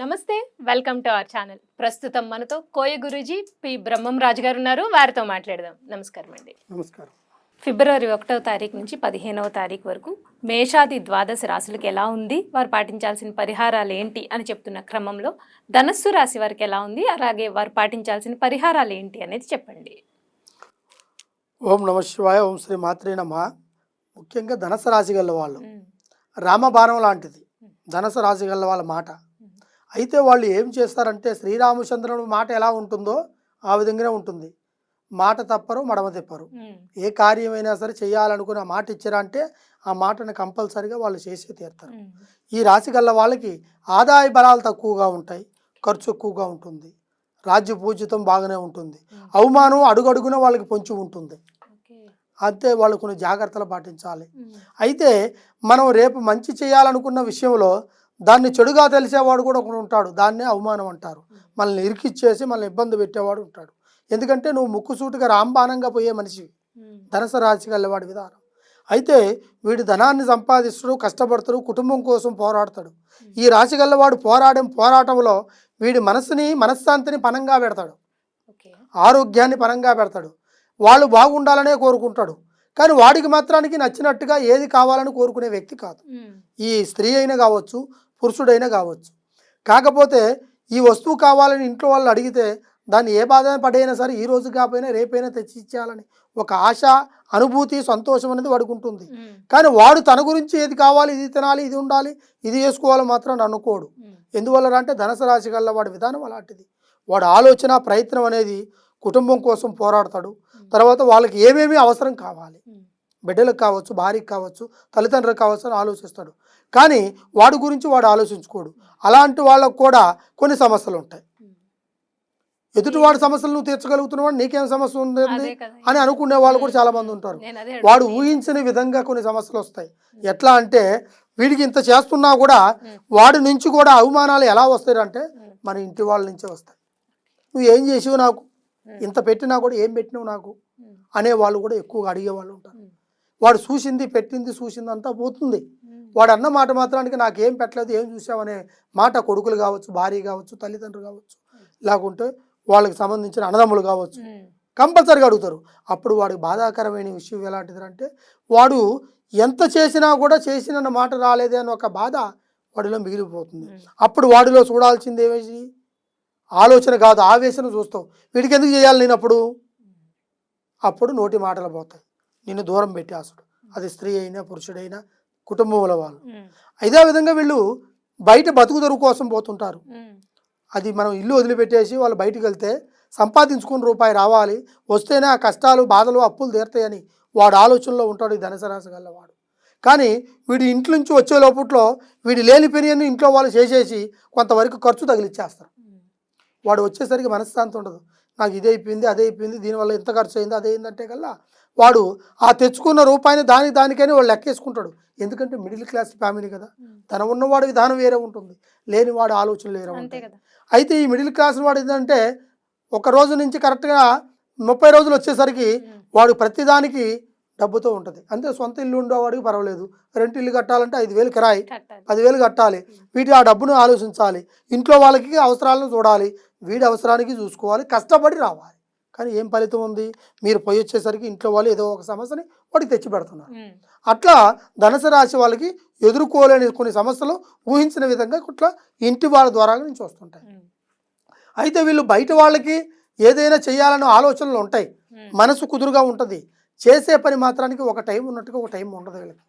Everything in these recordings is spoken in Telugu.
నమస్తే వెల్కమ్ టు అవర్ ఛానల్. ప్రస్తుతం మనతో కోయ గురూజీ పి బ్రహ్మం రాజు గారు ఉన్నారు వారితో మాట్లాడదాం. నమస్కారం అండి. నమస్కారం. ఫిబ్రవరి ఒకటవ తారీఖు నుంచి పదిహేనవ తారీఖు వరకు మేషాది ద్వాదశ రాశులకు ఎలా ఉంది వారు పాటించాల్సిన పరిహారాలు ఏంటి అని చెప్తున్న క్రమంలో ధనస్సు రాశి వారికి ఎలా ఉంది అలాగే వారు పాటించాల్సిన పరిహారాలు ఏంటి అనేది చెప్పండి. ఓం నమ శివాయ ఓం శ్రీ మాత్రే నమ. ముఖ్యంగా ధనస రాశి గల వాళ్ళు. రామబాణం లాంటిది. ధనస రాశి గల వాళ్ళ మాట. అయితే వాళ్ళు ఏం చేస్తారంటే శ్రీరామచంద్రుని మాట ఎలా ఉంటుందో ఆ విధంగానే ఉంటుంది. మాట తప్పరు మడమ తిప్పరు. ఏ కార్యమైనా సరే చేయాలనుకుని ఆ మాట ఇచ్చారా అంటే ఆ మాటను కంపల్సరిగా వాళ్ళు చేసే తీరుతారు. ఈ రాశి గల వాళ్ళకి ఆదాయ బలాలు తక్కువగా ఉంటాయి ఖర్చు ఎక్కువగా ఉంటుంది రాజ్య పూజితం బాగానే ఉంటుంది. అవమానం అడుగడుగున వాళ్ళకి పొంచి ఉంటుంది. అంతే వాళ్ళు కొన్ని జాగ్రత్తలు పాటించాలి. అయితే మనం రేపు మంచి చేయాలనుకున్న విషయంలో దాన్ని చెడుగా తెలిసేవాడు కూడా ఒకడు ఉంటాడు. దాన్నే అవమానం అంటారు. మనల్ని ఇరికిచ్చేసి మనల్ని ఇబ్బంది పెట్టేవాడు ఉంటాడు. ఎందుకంటే నువ్వు ముక్కుసూటిగా రాంబాణంగా పోయే మనిషి ధనస రాశి వాడి విధానం. అయితే వీడు ధనాన్ని సంపాదిస్తాడు కష్టపడతాడు కుటుంబం కోసం పోరాడతాడు. ఈ రాశి గల్లవాడు పోరాడే పోరాటంలో వీడి మనసుని మనశ్శాంతిని పనంగా పెడతాడు. ఆరోగ్యాన్ని పనంగా పెడతాడు. వాళ్ళు బాగుండాలనే కోరుకుంటాడు. కానీ వాడికి మాత్రానికి నచ్చినట్టుగా ఏది కావాలని కోరుకునే వ్యక్తి కాదు. ఈ స్త్రీ అయినా కావచ్చు పురుషుడైనా కావచ్చు. కాకపోతే ఈ వస్తువు కావాలని ఇంట్లో వాళ్ళు అడిగితే దాన్ని ఏ బాధ పడైనా సరే ఈ రోజు కాకపోయినా రేపైనా తెచ్చి ఇచ్చేయాలని ఒక ఆశ అనుభూతి సంతోషం అనేది వాడికి ఉంటుంది కానీ వాడు తన గురించి ఏది కావాలి ఇది తినాలి ఇది ఉండాలి ఇది చేసుకోవాలి మాత్రం అనుకోడు. ఎందువల్ల అంటే ధనస రాశి గల్ల వాడి విధానం అలాంటిది. వాడు ఆలోచన ప్రయత్నం అనేది కుటుంబం కోసం పోరాడతాడు. తర్వాత వాళ్ళకి ఏమేమి అవసరం కావాలి. బిడ్డలకు కావచ్చు భార్యకి కావచ్చు తల్లిదండ్రులకు కావచ్చు అని ఆలోచిస్తాడు. కానీ వాడి గురించి వాడు ఆలోచించుకోడు. అలాంటి వాళ్ళకు కూడా కొన్ని సమస్యలు ఉంటాయి. ఎదుటివాడి సమస్యలు నువ్వు తీర్చగలుగుతున్నావు నీకేం సమస్య ఉంది. అని అనుకునే వాళ్ళు కూడా చాలా మంది ఉంటారు. వాడు ఊహించని విధంగా కొన్ని సమస్యలు వస్తాయి. ఎట్లా అంటే వీడికి ఇంత చేస్తున్నా కూడా వాడి నుంచి కూడా అవమానాలు ఎలా వస్తాయి అంటే మన ఇంటి వాళ్ళ నుంచే వస్తాయి. నువ్వు ఏం చేసావు నాకు? ఇంత పెట్టినా కూడా ఏం పెట్టినావు నాకు? అనే వాళ్ళు కూడా ఎక్కువగా అడిగే వాళ్ళు ఉంటారు. వాడు చూసింది పెట్టింది చూసింది అంతా పోతుంది వాడు అన్న మాట మాత్రానికి నాకేం పెట్టలేదు ఏం చూసావనే మాట కొడుకులు కావచ్చు భార్య కావచ్చు తల్లిదండ్రులు కావచ్చు లేకుంటే వాళ్ళకి సంబంధించిన అన్నదమ్ములు కావచ్చు. కంపల్సరీగా అడుగుతారు. అప్పుడు వాడికి బాధాకరమైన విషయం ఎలాంటిది అంటే వాడు ఎంత చేసినా కూడా చేసిన మాట రాలేదే అని ఒక బాధ వాడిలో మిగిలిపోతుంది. అప్పుడు వాడిలో చూడాల్సింది ఏమేసి ఆలోచన కాదు ఆవేశం చూస్తావు వీడికి ఎందుకు చేయాలి నేను అప్పుడు అప్పుడు నోటి మాటలు పోతాయి. నిన్ను దూరం పెట్టేస్తాడు అది స్త్రీ అయినా పురుషుడైనా కుటుంబంలో వాళ్ళు. ఇదే విధంగా వీళ్ళు బయట బతుకు తెరువు కోసం పోతుంటారు. అది మనం ఇల్లు వదిలిపెట్టేసి వాళ్ళు బయటికి వెళ్తే సంపాదించుకున్న రూపాయి రావాలి. వస్తేనే ఆ కష్టాలు బాధలు అప్పులు తీరుతాయని వాడు ఆలోచనలో ఉంటాడు ఈ ధనసరాశి గల్లవాడు కానీ వీడి ఇంట్లో నుంచి వచ్చే లోపట్లో వీడి లేని పెరియన్ని ఇంట్లో వాళ్ళు చేసేసి కొంతవరకు ఖర్చు తగిలిచ్చేస్తారు. వాడు వచ్చేసరికి మనశ్శాంతి ఉండదు. నాకు ఇది అయిపోయింది అదే అయిపోయింది దీనివల్ల ఎంత ఖర్చు అయింది అదే అయిందంటే కల్లా వాడు ఆ తెచ్చుకున్న రూపాయిని దానికి దానికని వాడు లెక్కేసుకుంటాడు. ఎందుకంటే మిడిల్ క్లాస్ ఫ్యామిలీ కదా. తన ఉన్నవాడి విధానం వేరే ఉంటుంది. లేనివాడు ఆలోచనలు వేరే ఉంటాయి. అయితే ఈ మిడిల్ క్లాస్ వాడు ఏంటంటే ఒక రోజు నుంచి కరెక్ట్గా ముప్పై రోజులు వచ్చేసరికి వాడు ప్రతిదానికి డబ్బుతో ఉంటుంది. అంతే సొంత ఇల్లు ఉండేవాడికి పర్వాలేదు. రెంట్ ఇల్లు కట్టాలంటే ఐదు వేలు కిరాయి పదివేలు కట్టాలి. వీటి ఆ డబ్బును ఆలోచించాలి. ఇంట్లో వాళ్ళకి అవసరాలను చూడాలి. వీడి అవసరానికి చూసుకోవాలి. కష్టపడి రావాలి. కానీ ఏం ఫలితం ఉంది? మీరు పోయి వచ్చేసరికి ఇంట్లో వాళ్ళు ఏదో ఒక సమస్యని వాడికి తెచ్చి పెడుతున్నారు. అట్లా ధనుసు రాశి వాళ్ళకి ఎదుర్కోలేని కొన్ని సమస్యలు ఊహించిన విధంగా ఇట్లా ఇంటి వాళ్ళ ద్వారా నుంచి వస్తుంటాయి. అయితే వీళ్ళు బయట వాళ్ళకి ఏదైనా చేయాలన్న ఆలోచనలు ఉంటాయి. మనసు కుదురుగా ఉంటుంది. చేసే పని మాత్రానికి ఒక టైం ఉన్నట్టుగా ఒక టైం ఉండదు వీళ్ళకి.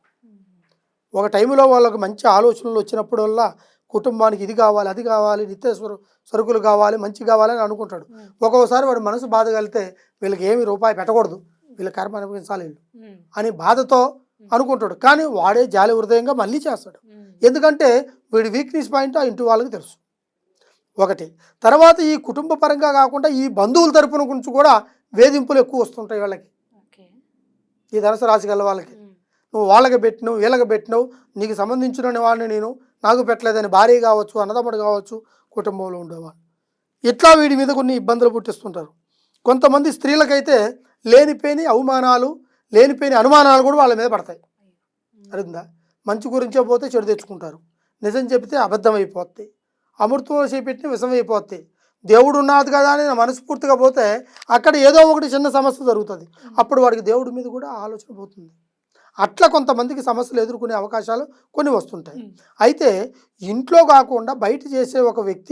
ఒక టైంలో వాళ్ళకి మంచి ఆలోచనలు వచ్చినప్పుడల్లా కుటుంబానికి ఇది కావాలి అది కావాలి నిత్య సరు- సరుకులు కావాలి మంచి కావాలని అనుకుంటాడు. ఒక్కొక్కసారి వాడు మనసు బాధ కలిగితే వీళ్ళకి ఏమి రూపాయి పెట్టకూడదు. వీళ్ళ కర్మ అనుభవించాలి వీళ్ళు. అని బాధతో అనుకుంటాడు. కానీ వాడే జాలి హృదయంగా మళ్ళీ చేస్తాడు. ఎందుకంటే వీడి వీక్నెస్ పాయింట్ ఆ ఇంటి వాళ్ళకి తెలుసు. ఒకటి తర్వాత ఈ కుటుంబ పరంగా కాకుండా ఈ బంధువుల తరపున గురించి కూడా వేధింపులు ఎక్కువ వస్తుంటాయి వాళ్ళకి. ఈ ధనుసు రాశి గల వాళ్ళకి. నువ్వు వాళ్ళకి పెట్టినావు వీళ్ళకి పెట్టినావు నీకు సంబంధించిన వాడిని నేను నాకు పెట్టలేదని భార్య కావచ్చు అన్నదమ్ముడు కావచ్చు కుటుంబంలో ఉండేవాడు ఇట్లా వీడి మీద కొన్ని ఇబ్బందులు పుట్టిస్తుంటారు. కొంతమంది స్త్రీలకైతే లేనిపోయిన అవమానాలు లేనిపోయిన అనుమానాలు కూడా వాళ్ళ మీద పడతాయి. అరిందా మంచి గురించే పోతే చెడు తెచ్చుకుంటారు. నిజం చెబితే అబద్ధం అయిపోతాయి అమృతం చేపెట్టిన విషం అయిపోతాయి దేవుడు ఉన్నది కదా అని మనస్ఫూర్తిగా పోతే అక్కడ ఏదో ఒకటి చిన్న సమస్య జరుగుతుంది. అప్పుడు వాడికి దేవుడి మీద కూడా ఆలోచన పోతుంది. అట్లా కొంతమందికి సమస్యలు ఎదుర్కొనే అవకాశాలు కొన్ని వస్తుంటాయి. అయితే ఇంట్లో కాకుండా బయట చేసే ఒక వ్యక్తి